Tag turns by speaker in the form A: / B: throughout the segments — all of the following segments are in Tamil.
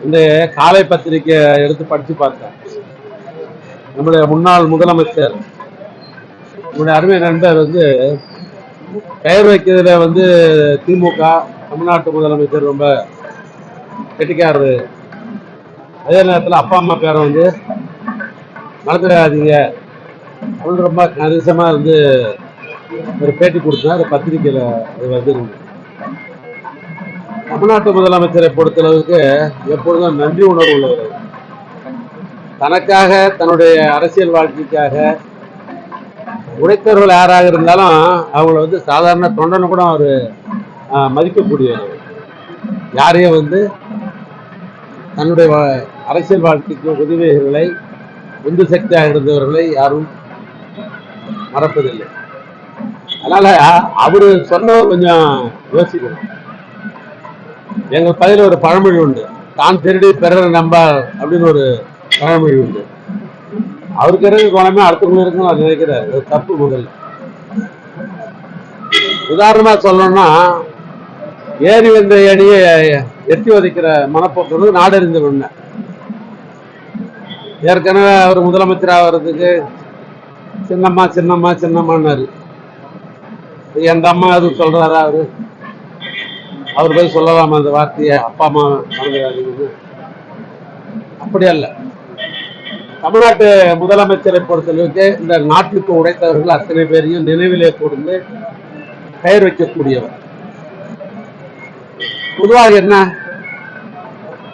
A: இந்த காலை பத்திரிகை எடுத்து படித்து பார்த்தேன். நம்முடைய முன்னாள் முதலமைச்சர் நம்முடைய அருமை நண்பர் வந்து பெயர் வைக்கிறதுல வந்து திமுக தமிழ்நாட்டு முதலமைச்சர் ரொம்ப கெட்டிக்காரு அதே நேரத்தில் அப்பா அம்மா பேரை வந்து மறந்துடாதீங்க அப்படின்னு ரொம்ப கணிசமாக வந்து ஒரு பேட்டி கொடுத்தேன் அது பத்திரிக்கையில் அது வந்து தமிழ்நாட்டு முதலமைச்சரை பொறுத்தளவுக்கு எப்பொழுதும் நன்றி உணர்வு உள்ளது தனக்காக தன்னுடைய அரசியல் வாழ்க்கைக்காக உழைத்தவர்கள் யாராக இருந்தாலும் அவங்கள வந்து சாதாரண தொண்டனு கூட அவர் மதிக்கக்கூடியவர். யாரையும் வந்து தன்னுடைய வா- அரசியல் வாழ்க்கைக்கு உதவிகளை உந்து சக்தியாக இருந்தவர்களை யாரும் மறப்பதில்லை. அதனால் அவர் சொன்னவர் கொஞ்சம் யோசிக்கணும். எங்க பகுதியில் ஒரு பழமொழி உண்டு. தான் திருடி பிறர் நம்பார் அப்படின்னு ஒரு பழமொழி உண்டு. அவருக்கு இருக்க குணமே அடுத்தவங்க இருக்குன்னு அவர் நினைக்கிறார். தப்பு முதல். உதாரணமா சொல்லணும்னா ஏரி வந்த அணியை எட்டி உதைக்கிற மனப்போக்கு வந்து நாடறிந்த உண்மை ஏற்கனவே அவர் முதலமைச்சர் வர்றதுக்கு சின்னம்மா சின்னம்மா சின்னம்மான்னாரு. எந்த அம்மா அது சொல்றாரா அவரு? அவர் போய் சொல்லலாம் அந்த வார்த்தையை? அப்பா அம்மா மறந்துடாதீங்கன்னு. அப்படி அல்ல. தமிழ்நாட்டு முதலமைச்சரை பொறுத்தளவுக்கு இந்த நாட்டுக்கு உடைத்தவர்கள் அத்தனை பேரையும் நினைவிலே கொடுத்து பெயர் வைக்கக்கூடியவர். பொதுவாக என்ன?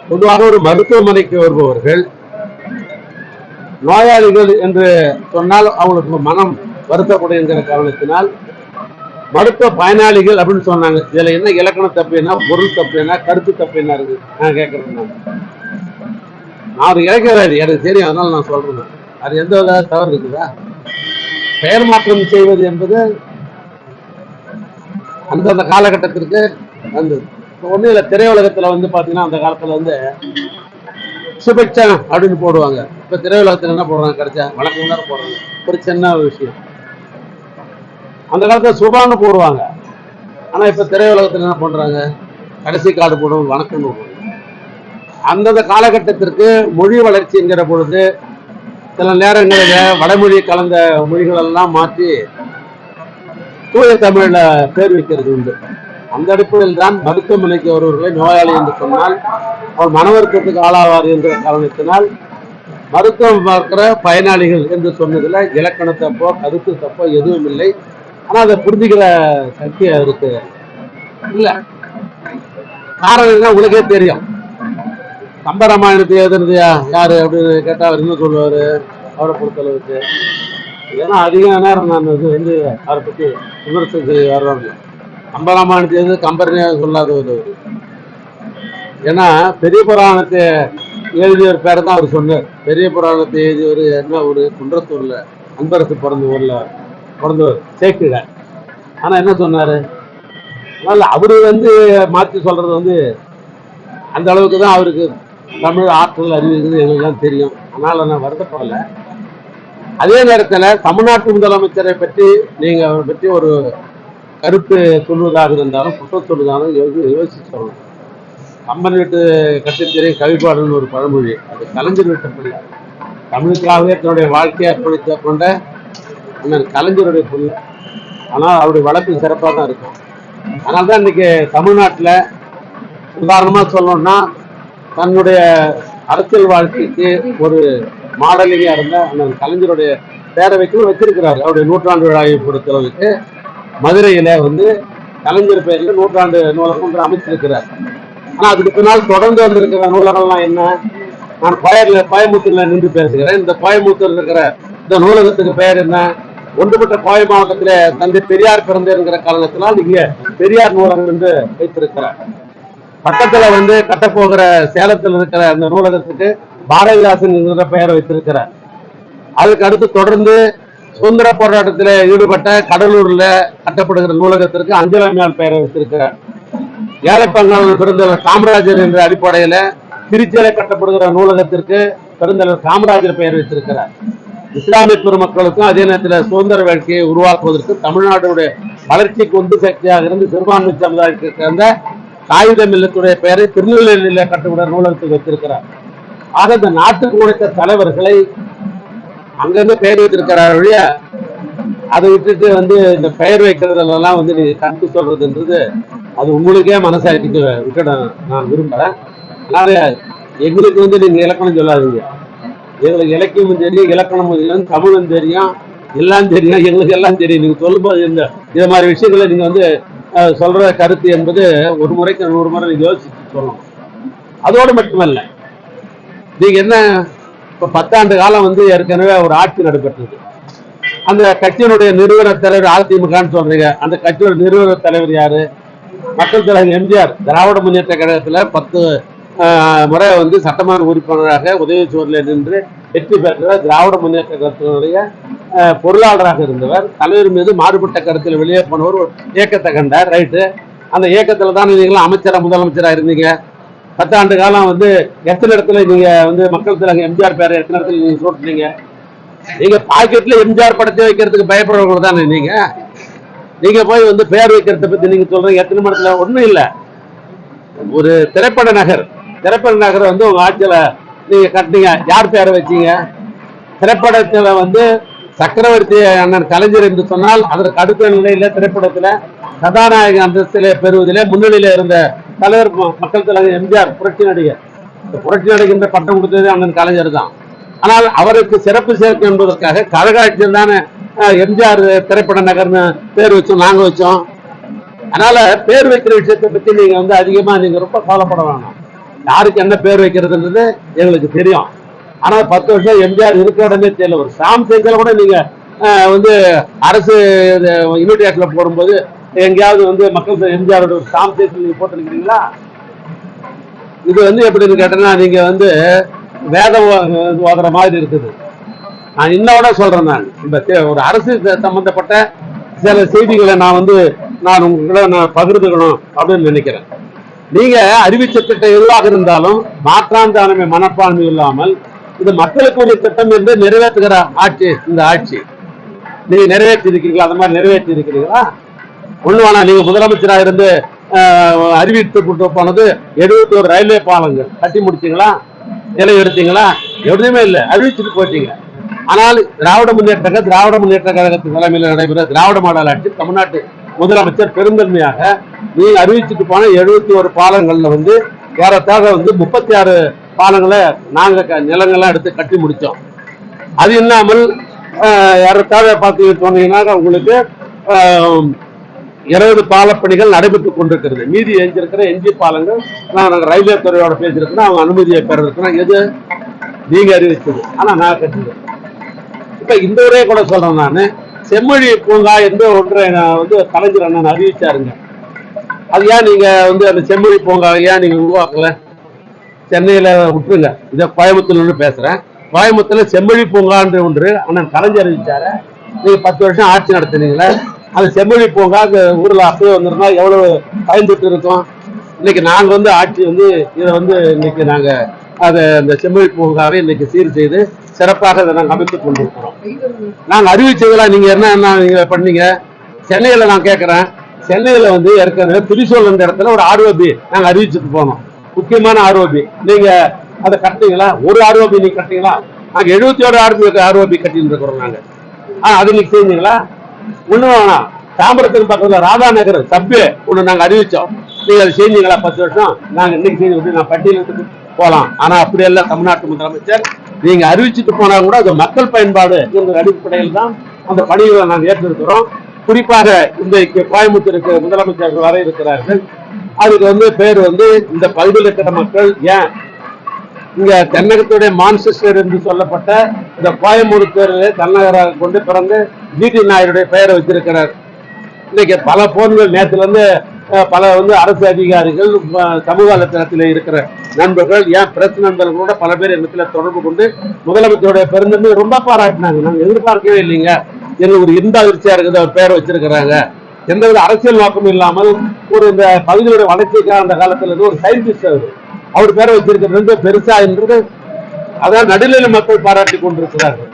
A: பொதுவாக ஒரு மருத்துவமனைக்கு வருபவர்கள் நோயாளிகள் என்று சொன்னால் அவங்களுக்கு மனம் வருத்தப்படுகின்ற காரணத்தினால் மருத்துவ பயனாளிகள் அப்படின்னு சொன்னாங்க. இதுல என்ன இலக்கண தப்பு என்ன பொருள் தப்பு என்ன கருத்து தப்பு என்ன இருக்கு நான் கேட்கறேன் நான். ஒரு எனக்கு தெரியும் அதனால நான் சொல்றேன் அது எந்த வித தவறு இருக்குதா? பெயர் மாற்றம் செய்வது என்பது அந்தந்த காலகட்டத்திற்கு வந்தது. ஒன்றும் இல்லை திரையுலகத்துல வந்து பாத்தீங்கன்னா அந்த காலத்துல வந்து சுபட்சம் அப்படின்னு போடுவாங்க. இப்ப திரையுலகத்துல என்ன போடுறாங்க கிடைச்சா வழக்கம் தான் போடுறாங்க. ஒரு சின்ன விஷயம். அந்த காலத்தில் சுபான்னு போடுவாங்க. ஆனால் இப்போ திரையுலகத்தில் என்ன பண்றாங்க? கடைசி கார்டு போடுவோம் வணக்கம் அந்தந்த காலகட்டத்திற்கு மொழி வளர்ச்சிங்கிற பொழுது சில நேரங்களில் வடமொழி கலந்த மொழிகள் எல்லாம் மாற்றி தூய தமிழில் பேர் வைக்கிறது உண்டு. அந்த அடிப்படையில் தான் மருத்துவமனைக்கு ஒருவர்களை நோயாளி என்று சொன்னால் அவர் மனவருத்தத்துக்கு ஆளாவார் என்ற காரணத்தினால் மருத்துவம் பார்க்கிற பயனாளிகள் என்று சொன்னதில் இலக்கண தப்போ கருத்து தப்போ எதுவும் இல்லை. ஆனா அதை புரிஞ்சுக்கிற சக்தி அவருக்கு இல்ல. காரணம் என்ன உங்களுக்கே தெரியும். கம்பராமாயணத்தை எழுதுனது யா- யாரு? அப்படின்னு கேட்டா அவர் என்ன சொல்லுவாரு? அவரை பொறுத்தளவுக்கு. ஏன்னா அதிக நேரம் நான் இது வந்து அவரை பத்தி விமர்சனம் செய்ய வர்றவங்க கம்பராமாயணத்தை எழுது கம்பரனே சொல்லாத அவரு. ஏன்னா பெரிய புராணத்தை எழுதியவர் பேரை தான் அவர் சொன்னார். பெரிய புராணத்தை எழுதியவர் என்ன ஒரு குன்றத்தூர்ல அன்பரசு பிறந்த ஊர்ல பிறந்தவர் சேக்கிட ஆனால் என்ன சொன்னார்? அதனால் அவர் வந்து மாற்றி சொல்கிறது வந்து அந்த அளவுக்கு தான் அவருக்கு தமிழ் ஆற்றல் அறிவு இருக்குது எங்களுக்குலாம் தெரியும். அதனால் நான் வருத்தப்படலை. அதே நேரத்தில் தமிழ்நாட்டு முதலமைச்சரை பற்றி நீங்கள் அவரை பற்றி ஒரு கருத்து சொல்வதாக இருந்தாலும் குற்றம் சொல்வதாலும் யோசி யோசிச்சு சொல்லணும். கம்பன் வீட்டு கட்டுத்திரை கவிப்பாடல்னு ஒரு பழமொழி. அது கலைஞர் வீட்டப்படி. தமிழுக்காகவே தன்னுடைய வாழ்க்கையை அர்ப்பணித்த கொண்ட அண்ணன் கலைஞருடைய பொண்ணு. ஆனால் அவருடைய வழக்கு சிறப்பாக தான் இருக்கும். அதனால தான் இன்னைக்கு தமிழ்நாட்டில் உதாரணமாக சொல்லணும்னா தன்னுடைய அரசியல் வாழ்க்கைக்கு ஒரு மாடலிங்காக இருந்த அந்த கலைஞருடைய பேரை வச்சிருக்கிறாரு. அவருடைய நூற்றாண்டு விழாவை பொறுத்தளவுக்கு மதுரையில் வந்து கலைஞர் பெயரில் நூற்றாண்டு நூலகம் ஒன்று அமைச்சிருக்கிறார் ஆனால் அதுக்கு பின்னால் தொடர்ந்து வந்திருக்கிற நூலகம்லாம் என்ன? நான் கோயர்ல கோயம்புத்தூர்ல நின்று பேசுகிறேன். இந்த கோயம்புத்தூரில் இருக்கிற இந்த நூலகத்துக்கு பெயர் என்ன? ஒன்றுபட்ட கோவை மாவட்டத்தில் தந்தை பெரியார் பிறந்திருக்கிற காரணத்தினால் இங்க பெரியார் நூலகம் வந்து வைத்திருக்கிறார். பக்கத்துல வந்து கட்டப்போகிற சேலத்தில் இருக்கிற அந்த நூலகத்துக்கு பாரதிதாசன் என்கிற பெயரை வைத்திருக்கிறார். அதுக்கு அடுத்து தொடர்ந்து சுதந்திர போராட்டத்தில் ஈடுபட்ட கடலூர்ல கட்டப்படுகிற நூலகத்திற்கு அஞ்சலமையால் பெயரை வைத்திருக்கிறார். ஏழைப்பங்காளர் பெருந்தலைவர் காமராஜர் என்ற அடிப்படையில திருச்சியில கட்டப்படுகிற நூலகத்திற்கு பெருந்தலைவர் காமராஜர் பெயர் வைத்திருக்கிறார். இஸ்லாமிய பெருமக்களுக்கும் அதே நேரத்தில் சுதந்திர வேட்கையை உருவாக்குவதற்கு தமிழ்நாடுடைய வளர்ச்சிக்கு உந்து சக்தியாக இருந்து சிறுபான்மை சமுதாயத்திற்கு சேர்ந்த காகிதம் இல்லத்துடைய பெயரை திருநெல்வேலியில கட்டுவிட நூலகத்துக்கு வச்சிருக்கிறார் ஆக இந்த நாட்டுக்கு உழைத்த தலைவர்களை அங்கங்க பெயர் வைத்திருக்கிறார் வழிய அதை விட்டுட்டு வந்து இந்த பெயர் வைக்கிறதுலாம் வந்து நீங்க கண்டு சொல்றதுன்றது அது உங்களுக்கே மனசாட்சிக்கு விட்டுட நான் விரும்புறேன் அதனால எங்களுக்கு வந்து நீங்க இலக்கணம் சொல்லாதீங்க. எங்களுக்கு இலக்கியமும் தெரியும் இலக்கணமும் தெரியும் தமிழும் தெரியும் எல்லாம் தெரியும் எங்களுக்கு எல்லாம் தெரியும். நீங்கள் சொல்லும்போது இந்த இது மாதிரி விஷயங்களை நீங்கள் வந்து சொல்கிற கருத்து என்பது ஒரு முறைக்கு நூறு முறை நீங்கள் யோசிச்சு சொல்லணும். அதோடு மட்டுமல்ல நீங்கள் என்ன இப்போ பத்தாண்டு காலம் வந்து ஏற்கனவே ஒரு ஆட்சி நடைபெற்றது. அந்த கட்சியினுடைய நிறுவன தலைவர் அதிமுகன்னு சொல்றீங்க. அந்த கட்சியோட நிறுவன தலைவர் யாரு? மக்கள் தலைவர் எம்ஜிஆர். திராவிட முன்னேற்ற கழகத்தில் பத்து முறை வந்து சட்டமன்ற உறுப்பினராக உதயசூரில் நின்று வெற்றி பெற்ற திராவிட முன்னேற்ற கழகத்தினுடைய பொருளாளராக இருந்தவர். தலைவர் மீது மாறுபட்ட கருத்தில் வெளியே போனவர் ஒரு இயக்கத்தை கண்டார் ரைட்டு. அந்த இயக்கத்தில் தான் நீங்களும் அமைச்சராக முதலமைச்சராக இருந்தீங்க. பத்தாண்டு காலம் வந்து எத்தனை இடத்துல நீங்கள் வந்து மக்கள் தலைவர் எம்ஜிஆர் பேரை எத்தனை இடத்துல நீங்கள் சூட்டினீங்க? நீங்கள் பாக்கெட்டில் எம்ஜிஆர் படத்தை வைக்கிறதுக்கு பயப்படுறவங்க தானே நீங்கள் நீங்கள் போய் வந்து பேர் வைக்கிறத பற்றி நீங்கள் சொல்கிறீங்க எத்தனை மடத்துல? ஒன்றும் இல்லை. ஒரு திரைப்பட நகர். திரைப்பட நகரை வந்து உங்க ஆட்சியில நீங்க கட்டினீங்க. யார் பேரை வச்சீங்க? திரைப்படத்துல வந்து சக்கரவர்த்தி அண்ணன் கலைஞர் என்று சொன்னால் அதற்கு அடுத்த நிலையில திரைப்படத்துல கதாநாயக அந்தஸ்திலே பெறுவதிலே முன்னணியில இருந்த தலைவர் மக்கள் தலைவர் எம்ஜிஆர் புரட்சி நடிகர். புரட்சி நடிகின்ற பட்டம் கொடுத்தது அண்ணன் கலைஞர் தான். ஆனால் அவருக்கு சிறப்பு சேர்க்கும் என்பதற்காக கழகாட்சியில் தானே எம்ஜிஆர் திரைப்பட நகர்னு பேர் வச்சோம் நாங்க வச்சோம். அதனால பேர் வைக்கிற விஷயத்தை பத்தி நீங்க வந்து அதிகமா நீங்க ரொம்ப கவலைப்பட வேணாம். யாருக்கு என்ன பேர் வைக்கிறதுன்றது எங்களுக்கு தெரியும். ஆனா பத்து வருஷம் எம்ஜிஆர் இருக்க உடனே தெரியல. ஒரு சாம் சைக்கிள் கூட நீங்க அஹ், வந்து அரசு யூனிடேட்ல போடும்போது எங்கேயாவது வந்து மக்கள் எம்ஜிஆரோட ஒரு சாம் நீங்க போட்டுருக்கீங்களா இது வந்து எப்படின்னு கேட்டேன்னா நீங்க வந்து வேதம் ஓதுற மாதிரி இருக்குது. நான் இன்னோட சொல்றேன் நான். இந்த ஒரு அரசு சம்பந்தப்பட்ட சில செய்திகளை நான் வந்து நான் உங்ககிட்ட நான் பகிர்ந்துக்கணும் அப்படின்னு நினைக்கிறேன். நீங்க அறிவிச்ச திட்டம் எதுவாக இருந்தாலும் மாற்றாந்தானமை மனப்பான்மை இல்லாமல் இது மக்களுக்குரிய திட்டம் என்று நிறைவேற்றுகிற ஆட்சி இந்த ஆட்சி. நீங்க நிறைவேற்றி இருக்கிறீங்களா அந்த மாதிரி நிறைவேற்றி இருக்கிறீங்களா ஒண்ணு வேணா நீங்க முதலமைச்சராக இருந்து ஆஹ், அறிவித்து கொண்டு போனது எழுபத்தி ஒரு ரயில்வே பாலங்கள். கட்டி முடிச்சீங்களா? நிலை எடுத்தீங்களா? எதுவுமே இல்லை. அறிவிச்சுட்டு போயிட்டீங்க. ஆனால் திராவிட முன்னேற்ற திராவிட முன்னேற்ற கழகத்தின் தலைமையில் நடைபெற திராவிட மாடல் ஆட்சி தமிழ்நாட்டு முதலமைச்சர் பெருந்தன்மையாக நீங்க அறிவிச்சுட்டு போன எழுபத்தி ஒரு பாலங்கள்ல வந்து ஏறத்தாழ வந்து முப்பத்தி ஆறு பாலங்களை நாங்க க- நிலங்கள்லாம் எடுத்து கட்டி முடித்தோம் அது இல்லாமல் ஏறத்தாழ பார்த்து சொன்னீங்கன்னா உங்களுக்கு இருபது பாலப்பணிகள் நடைபெற்றுக் கொண்டிருக்கிறது. மீதி எஞ்சிருக்கிற எஞ்சி பாலங்கள் நான் நாங்கள் ரயில்வே துறையோட பேசியிருக்கிறோம் அவங்க அனுமதியை பெற எது? நீங்க அறிவிச்சது ஆனா நான் கட்டிது இப்ப இந்த ஒரே கூட சொல்றேன் நான். செம்மொழி பூங்கா என்று ஒன்றை நான் வந்து கலைஞர் அண்ணன் அறிவிச்சாருங்க. அது ஏன் நீங்க வந்து அந்த செம்மொழி பூங்கா ஏன் நீங்க உருவாக்கல? சென்னையில விட்டுருங்க. இதை கோயம்புத்தூர்ல பேசுறேன். கோயம்புத்தூர்ல செம்மொழி பூங்கான்ற ஒன்று அண்ணன் கலைஞர் அறிவிச்சாரு. நீங்க பத்து வருஷம் ஆட்சி நடத்துனீங்களே அந்த செம்மொழி பூங்கா அந்த ஊர்ல அப்பவே வந்திருந்தா எவ்வளவு பயந்துட்டு இருக்கோம் இன்னைக்கு நாங்க வந்து ஆட்சி வந்து இதை வந்து இன்னைக்கு நாங்க அதை அந்த செம்மொழி பூங்காவை இன்னைக்கு சீர் செய்து சிறப்பாக அதை நாங்கள் அமைத்துக் கொண்டிருக்கிறோம். நாங்கள் அறிவிச்சதெல்லாம் நீங்க என்ன என்ன நீங்க பண்ணீங்க? சென்னையில நான் கேட்கறேன் சென்னையில வந்து ஏற்கனவே திரிசூல் இந்த இடத்துல ஒரு ஆர்ஓபி நாங்கள் அறிவிச்சுட்டு போனோம். முக்கியமான ஆர்ஓபி நீங்க அதை கட்டினீங்களா? ஒரு ஆர்ஓபி நீங்க கட்டிங்களா நாங்கள் எழுபத்தி ஒரு ஆர்ஓபி ஆர்ஓபி கட்டிட்டு இருக்கிறோம் நாங்க. ஆ அது நீங்க செஞ்சீங்களா ஒண்ணு வேணாம். தாம்பரத்துக்கு பக்கத்துல ராதா நகர் சப்பு ஒண்ணு நாங்க அறிவிச்சோம். நீங்க அதை செஞ்சீங்களா பத்து வருஷம். நாங்க இன்னைக்கு செஞ்சு நான் பட்டியலிட்டு போலாம். ஆனா அப்படி எல்லாம் தமிழ்நாட்டு முதலமைச்சர் நீங்க அறிவிச்சுட்டு போனா கூட அது மக்கள் பயன்பாடு என்ற அடிப்படையில் தான் அந்த பணிகளை நாங்கள் ஏற்றிருக்கிறோம். குறிப்பாக இன்றைக்கு கோயம்புத்தூருக்கு முதலமைச்சர்கள் வர இருக்கிறார்கள். அதுக்கு வந்து பேர் வந்து இந்த பகுதியில் இருக்கிற மக்கள் ஏன்? இங்க தென்னகத்துடைய மான்செஸ்டர் என்று சொல்லப்பட்ட இந்த கோயம்புத்தூரிலே தலைநகராக கொண்டு பிறந்து ஜிடி நாயுடைய பெயரை வச்சிருக்கிறார். இன்னைக்கு பல போன்கள் நேற்றுல இருந்து பல வந்து அரசு அதிகாரிகள் சமூக வலைத்தளத்தில் இருக்கிற நண்பர்கள் ஏன் பிரஸ் நண்பர்களோட கூட பல பேர் இடத்துல தொடர்பு கொண்டு முதலமைச்சருடைய பெருந்தன்மை ரொம்ப பாராட்டினாங்க. நாங்கள் எதிர்பார்க்கவே இல்லைங்க. எங்களுக்கு ஒரு இந்த அதிர்ச்சியா இருக்குது அவர் பெயர் வச்சிருக்கிறாங்க. எந்தவித அரசியல் நோக்கமும் இல்லாமல் ஒரு இந்த பகுதியோட வளர்ச்சிக்காக அந்த காலத்துல இருந்து ஒரு சயின்டிஸ்ட் அவர். அவர் பேரை வச்சிருக்கிறது வந்து பெருசா என்று அதான் நடுநிலை மக்கள் பாராட்டி கொண்டிருக்கிறார்கள்.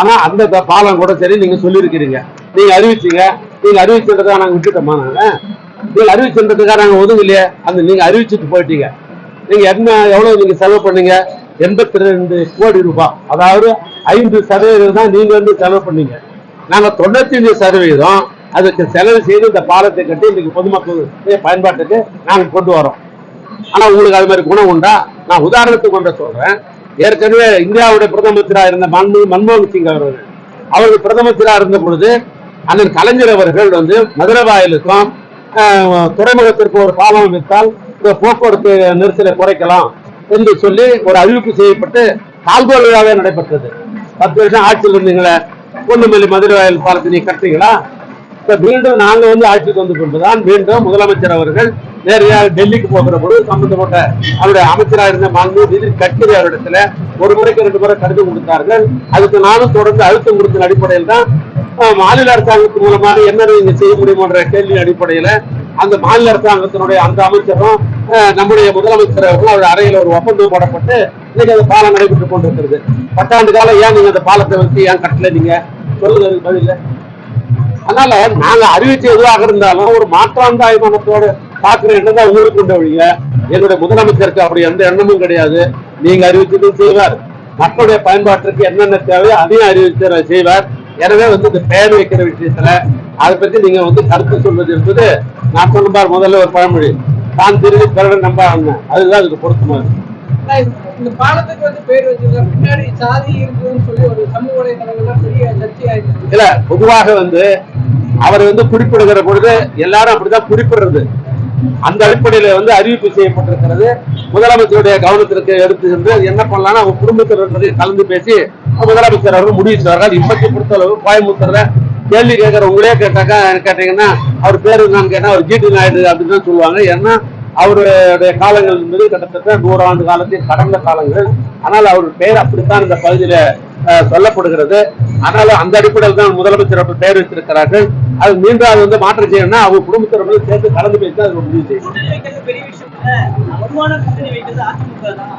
A: ஆனா அந்த பாலம் கூட சரி நீங்க சொல்லியிருக்கிறீங்க. நீங்க அறிவிச்சீங்க. நீங்க அறிவிச்சதை நாங்க விட்டுட்டோமா நாங்க? நீங்க அறிவிச்சுன்றதுக்காக நாங்க ஒதுங்கலையே. அந்த நீங்க அறிவிச்சுட்டு போயிட்டீங்க. நீங்க என்ன எவ்வளவு நீங்க செலவு பண்ணீங்க? எண்பத்தி ரெண்டு கோடி ரூபாய் அதாவது ஐந்து சதவீதம் தான் நீங்க வந்து செலவு பண்ணீங்க. நாங்க தொண்ணூத்தி அஞ்சு சதவீதம் அதுக்கு செலவு செய்து இந்த பாலத்தை கட்டி இன்னைக்கு பொதுமக்கள் பயன்பாட்டுக்கு நாங்க கொண்டு வரோம். ஆனா உங்களுக்கு அது மாதிரி குணம் உண்டா? நான் உதாரணத்துக்கு ஒன்றை சொல்றேன். ஏற்கனவே இந்தியாவுடைய பிரதமராக இருந்த மன்மோ- மன்மோகன் சிங் அவர்கள். அவர்கள் பிரதமராக இருந்த பொழுது அண்ணன் கலைஞர் அவர்கள் வந்து மதுரவாயிலுக்கும் துறைமுகத்திற்கு ஒரு பாலம் அமைத்தால் இந்த போக்குவரத்து நெரிசலை குறைக்கலாம் என்று சொல்லி ஒரு அறிவிப்பு செய்யப்பட்டு கால்கோல் விழாவே நடைபெற்றது. பத்து வருஷம் ஆட்சியில் இருந்தீங்களே பொன்னுமல்லி மதுரை வாயில் பாலத்தை நீ கட்டுறீங்களா இப்ப மீண்டும் நாங்க வந்து ஆட்சிக்கு வந்து கொண்டுதான் மீண்டும் முதலமைச்சர் அவர்கள் நேரடியாக டெல்லிக்கு போகிற பொழுது சம்பந்தப்பட்ட அவருடைய அமைச்சராக இருந்த மாண்பு நிதின் கட்கரி அவரிடத்துல ஒரு முறைக்கு ரெண்டு முறை கடிதம் கொடுத்தார்கள். அதுக்கு நானும் தொடர்ந்து அழுத்தம் கொடுத்த அடிப்படையில் தான் மாநில அரசாங்கத்தின் மூலமாக என்ன நீங்க செய்ய முடியுமன்ற கேள்வி அடிப்படையில அந்த மாநில அரசாங்கத்தினுடைய அந்த அமைச்சரும் நம்முடைய முதலமைச்சர் அவர்கள் அவருடைய அறையில் ஒரு ஒப்பந்தம் போடப்பட்டு இன்னைக்கு அந்த பாலம் நடைபெற்றுக் கொண்டிருக்கிறது. பத்தாண்டு காலம் ஏன் நீங்க அந்த பாலத்தை வச்சு ஏன் கட்டல நீங்க? சொல்லுங்க அதுக்கு பதில் அதனால நாங்க அறிவிச்சு எதுவாக இருந்தாலும் ஒரு மாற்றாந்தாய் மனத்தோடு பாக்குற எண்ணம் தான் உங்களுக்கு கொண்ட ஒழிய என்னுடைய முதலமைச்சருக்கு அப்படி எந்த எண்ணமும் கிடையாது. நீங்க அறிவிச்சதும் செய்வார். மக்களுடைய பயன்பாட்டிற்கு என்னென்ன தேவையோ அதையும் அறிவிச்சு செய்வார். எனவே வந்து இந்த பெயர் வைக்கிற விஷயத்துல அதை பத்தி நீங்க வந்து கருத்து சொல்வது என்பது நான் சொன்னபார் முதல்ல ஒரு பழமொழி. தான் திரும்பி பிறகு நம்பாங்க அதுதான் அதுக்கு பொருத்தமானது
B: ஆனா இந்த- பாலத்துக்கு வந்து பேர் வச்சிருக்க பின்னாடி சாதி இருக்குன்னு சொல்லி ஒரு சமூக வலைதளங்கள்லாம் பெரிய சர்ச்சை ஆயிடுச்சு.
A: இல்ல பொதுவாக வந்து அவர் வந்து குறிப்பிடுகிற பொழுது எல்லாரும் அப்படிதான் குறிப்பிடுறது. அந்த அடிப்படையில வந்து அறிவிப்பு செய்யப்பட்டிருக்கிறது. முதலமைச்சருடைய கவனத்திற்கு எடுத்து சென்று என்ன பண்ணலாம் அவங்க குடும்பத்தினரை கலந்து பேசி முதலமைச்சர் அவர்கள் முடிவு செய்வார்கள் இப்பத்தி பொறுத்தளவு கோயம்புத்தூர்ல கேள்வி கேட்கிற உங்களே கேட்டாக்கா கேட்டீங்கன்னா அவர் பேரு நான் கேட்டா அவர் ஜிடி நாயுடு அப்படின்னு தான் சொல்லுவாங்க. ஏன்னா அவருடைய காலங்கள் என்பது கிட்டத்தட்ட நூறாண்டு காலத்தில் கடந்த காலங்கள் ஆனால் அவர் பெயர் அப்படித்தான் இந்த பகுதியில சொல்லப்படுகிறது. ஆனாலும் அந்த அடிப்படையில் தான் முதலமைச்சர் அவர் பெயர் வைத்திருக்கிறார்கள். அது மீண்டும் அது வந்து மாற்றம் செய்யணும்னா அவங்க குடும்பத்தினர் சேர்த்து கலந்து பேசி அது முடிவு செய்யும்
C: வலுவான கூட்டணி வைக்கிறது அதிமுக தான்.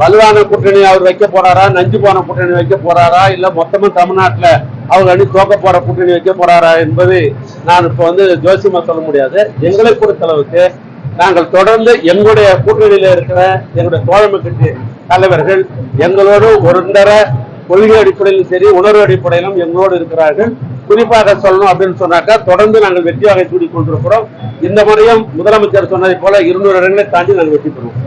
A: வலுவான கூட்டணி அவர் வைக்க போறாரா? நஞ்சு போன கூட்டணி வைக்க போறாரா? இல்ல மொத்தமா தமிழ்நாட்டுல அவங்க அணி தோக்க போற கூட்டணி வைக்க போறாரா என்பது நான் இப்ப வந்து ஜோசியமா சொல்ல முடியாது. எங்களை பொறுத்தளவுக்கு நாங்கள் தொடர்ந்து எங்களுடைய கூட்டணியில இருக்கிற எங்களுடைய தோழமை கட்சி தலைவர்கள் எங்களோடு ஒருந்தர கொள்கை அடிப்படையிலும் சரி உணர்வு அடிப்படையிலும் எங்களோடு இருக்கிறார்கள். குறிப்பாக சொல்லணும் அப்படின்னு சொன்னாக்கா தொடர்ந்து நாங்கள் வெற்றி வகை சூடி கொண்டிருக்கிறோம். இந்த முறையும் முதலமைச்சர் சொன்னதை போல இருநூறு இடங்களை தாண்டி நாங்கள் வெற்றி பெறுவோம்.